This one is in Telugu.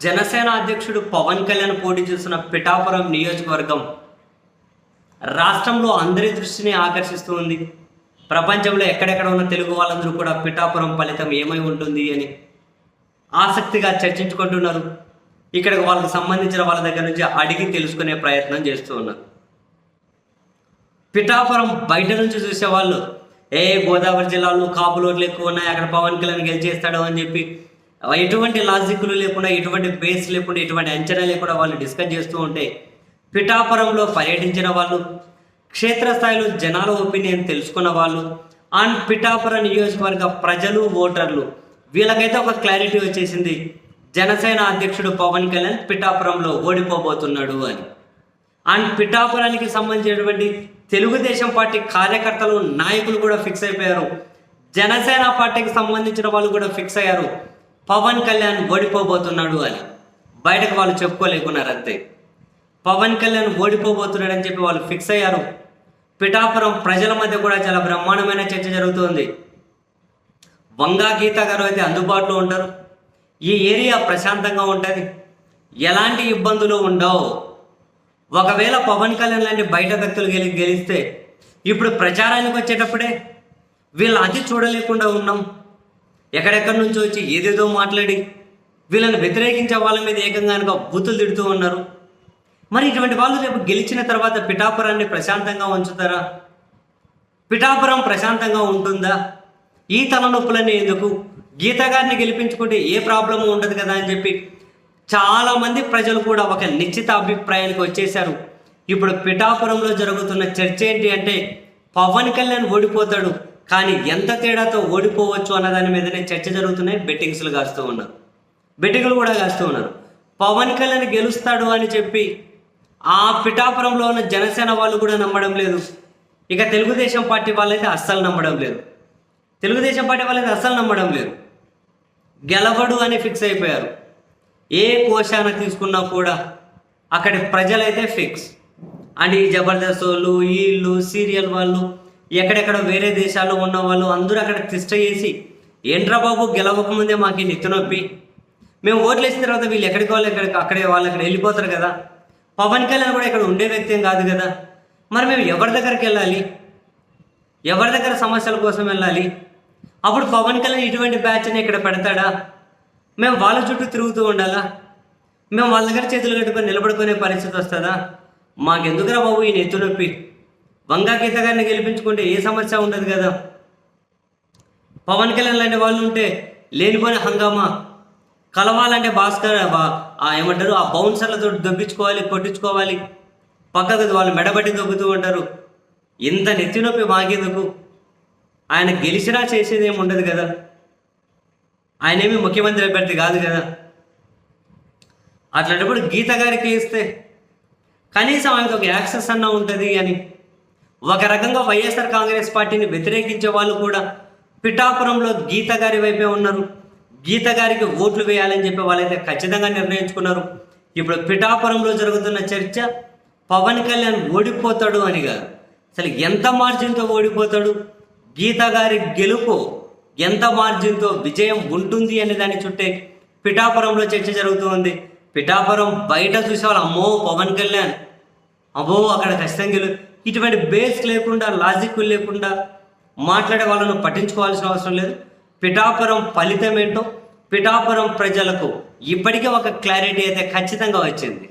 జనసేన అధ్యక్షుడు పవన్ కళ్యాణ్ పోటీ చేస్తున్న పిఠాపురం నియోజకవర్గం రాష్ట్రంలో అందరి దృష్టిని ఆకర్షిస్తూ ఉంది. ప్రపంచంలో ఎక్కడెక్కడ ఉన్న తెలుగు వాళ్ళందరూ కూడా పిఠాపురం ఫలితం ఏమై ఉంటుంది అని ఆసక్తిగా చర్చించుకుంటున్నారు. ఇక్కడ వాళ్ళకి సంబంధించిన వాళ్ళ దగ్గర నుంచి అడిగి తెలుసుకునే ప్రయత్నం చేస్తూ ఉన్నారు. పిఠాపురం బయట నుంచి చూసేవాళ్ళు ఏ గోదావరి జిల్లాలో కాపులోట్లు ఎక్కువ ఉన్నాయి అక్కడ పవన్ కళ్యాణ్ గెలిచేస్తాడు అని చెప్పి ఎటువంటి లాజిక్లు లేకుండా ఎటువంటి బేస్ లేకుండా ఎటువంటి అంచనా లేకుండా వాళ్ళు డిస్కస్ చేస్తూ ఉంటే పిఠాపురంలో పర్యటించిన వాళ్ళు క్షేత్రస్థాయిలో జనాల ఒపీనియన్ తెలుసుకున్న వాళ్ళు అండ్ పిఠాపురం నియోజకవర్గ ప్రజలు ఓటర్లు వీళ్ళకైతే ఒక క్లారిటీ వచ్చేసింది. జనసేన అధ్యక్షుడు పవన్ కళ్యాణ్ పిఠాపురంలో ఓడిపోబోతున్నాడు అని. అండ్ పిఠాపురానికి సంబంధించినటువంటి తెలుగుదేశం పార్టీ కార్యకర్తలు నాయకులు కూడా ఫిక్స్ అయిపోయారు. జనసేన పార్టీకి సంబంధించిన వాళ్ళు కూడా ఫిక్స్ అయ్యారు. పవన్ కళ్యాణ్ ఓడిపోబోతున్నాడు అని. బయటకు వాళ్ళు చెప్పుకోలేకున్నారు అంతే పవన్ కళ్యాణ్ ఓడిపోబోతున్నాడు అని చెప్పి వాళ్ళు ఫిక్స్ అయ్యారు. పిఠాపురం ప్రజల మధ్య కూడా చాలా బ్రహ్మాండమైన చర్చ జరుగుతుంది. వంగా గీత గారు అయితే అందుబాటులో ఉంటారు. ఈ ఏరియా ప్రశాంతంగా ఉంటుంది. ఎలాంటి ఇబ్బందులు ఉండవు. ఒకవేళ పవన్ కళ్యాణ్ లాంటి బయట వ్యక్తులు గెలి గెలిస్తే ఇప్పుడు ప్రచారానికి వచ్చేటప్పుడే వీళ్ళు అది చూడలేకుండా ఉన్నాం. ఎక్కడెక్కడి నుంచో వచ్చి ఏదేదో మాట్లాడి వీళ్ళని వ్యతిరేకించే వాళ్ళ మీద ఏకంగా కనుక బూతులు తిడుతూ ఉన్నారు. మరి ఇటువంటి వాళ్ళు రేపు గెలిచిన తర్వాత పిఠాపురాన్ని ప్రశాంతంగా ఉంచుతారా? పిఠాపురం ప్రశాంతంగా ఉంటుందా? ఈ తలనొప్పులన్నీ ఎందుకు? గీత గారిని గెలిపించుకుంటే ఏ ప్రాబ్లము ఉండదు కదా అని చెప్పి చాలా మంది ప్రజలు కూడా ఒక నిశ్చిత అభిప్రాయానికి వచ్చేశారు. ఇప్పుడు పిఠాపురంలో జరుగుతున్న చర్చ ఏంటి అంటే పవన్ కళ్యాణ్ ఓడిపోతాడు. కానీ ఎంత తేడాతో ఓడిపోవచ్చు అన్న దాని మీదనే చర్చ జరుగుతున్నాయి బెట్టింగ్స్లు కాస్తూ ఉన్నారు. బెట్టింగ్లు కూడా కాస్తూ ఉన్నారు. పవన్ కళ్యాణ్ గెలుస్తాడు అని చెప్పి ఆ పిఠాపురంలో ఉన్న జనసేన వాళ్ళు కూడా నమ్మడం లేదు. ఇక తెలుగుదేశం పార్టీ వాళ్ళైతే అస్సలు నమ్మడం లేదు. తెలుగుదేశం పార్టీ వాళ్ళైతే అస్సలు నమ్మడం లేదు. గెలవడు అని ఫిక్స్ అయిపోయారు. ఏ కోశాన తీసుకున్నా కూడా అక్కడి ప్రజలైతే ఫిక్స్. అండ్ ఈ జబర్దస్త్ వాళ్ళు వీళ్ళు సీరియల్ వాళ్ళు ఎక్కడెక్కడ వేరే దేశాల్లో ఉన్న వాళ్ళు అందరూ అక్కడ తిష్ట చేసి ఏంట్రా బాబు గెలవకముందే మాకు ఈ నెత్తి నొప్పి మేము ఓట్లు వేసిన తర్వాత వీళ్ళు ఎక్కడికి వాళ్ళు ఎక్కడికి అక్కడే వాళ్ళు అక్కడ వెళ్ళిపోతారు కదా. పవన్ కళ్యాణ్ కూడా ఇక్కడ ఉండే వ్యక్తి ఏం కాదు కదా. మరి మేము ఎవరి దగ్గరికి వెళ్ళాలి? ఎవరి దగ్గర సమస్యల కోసం వెళ్ళాలి? అప్పుడు పవన్ కళ్యాణ్ ఇటువంటి బ్యాచ్ని ఇక్కడ పెడతాడా? మేము వాళ్ళ చుట్టూ తిరుగుతూ ఉండాలా? మేము వాళ్ళ దగ్గర చేతులు కట్టుకొని నిలబడుకునే పరిస్థితి వస్తుందా? మాకెందుకురా బాబు ఈ నెత్తు నొప్పి వంగా గీత గారిని గెలిపించుకుంటే ఏ సమస్య ఉండదు కదా? పవన్ కళ్యాణ్ లాంటి వాళ్ళు ఉంటే లేనిపోయిన హంగామా? కలవాలంటే భాస్కర్ బా- ఆ ఏమంటారు ఆ బౌన్సర్లతో దొబ్బించుకోవాలి కొట్టించుకోవాలి. పక్కకు వాళ్ళు మెడబట్టి దొబ్బుతూ ఉంటారు. ఇంత నెత్తి నొప్పి మాకేందుకు? ఆయన గెలిచినా చేసేది ఏమి ఉండదు కదా? ఆయన ఏమి ముఖ్యమంత్రి అభ్యర్థి కాదు కదా? అట్లాంటప్పుడు గీత గారికి ఇస్తే కనీసం ఆయనకు ఒక యాక్సెస్ అన్న ఉంటుంది అని ఒక రకంగా వైఎస్ఆర్ కాంగ్రెస్ పార్టీని వ్యతిరేకించే వాళ్ళు కూడా పిఠాపురంలో గీత గారి వైపే ఉన్నారు. గీత గారికి ఓట్లు వేయాలని చెప్పి వాళ్ళైతే ఖచ్చితంగా నిర్ణయించుకున్నారు. ఇప్పుడు పిఠాపురంలో జరుగుతున్న చర్చ పవన్ కళ్యాణ్ ఓడిపోతాడు అని కాదు. అసలు ఎంత మార్జిన్తో ఓడిపోతాడు? గీత గారి గెలుపు ఎంత మార్జిన్తో విజయం ఉంటుంది అనే దాని చుట్టే పిఠాపురంలో చర్చ జరుగుతుంది పిఠాపురం బయట చూసే వాళ్ళు అమ్మో పవన్ కళ్యాణ్! అబ్బో అక్కడ ఖచ్చితంగా గెలు ఇటువంటి బేస్ లేకుండా లాజిక్ లేకుండా మాట్లాడే వాళ్ళను పట్టించుకోవాల్సిన అవసరం లేదు. పిఠాపురం ఫలితం ఏంటో పిఠాపురం ప్రజలకు ఇప్పటికే ఒక క్లారిటీ అయితే ఖచ్చితంగా వచ్చింది.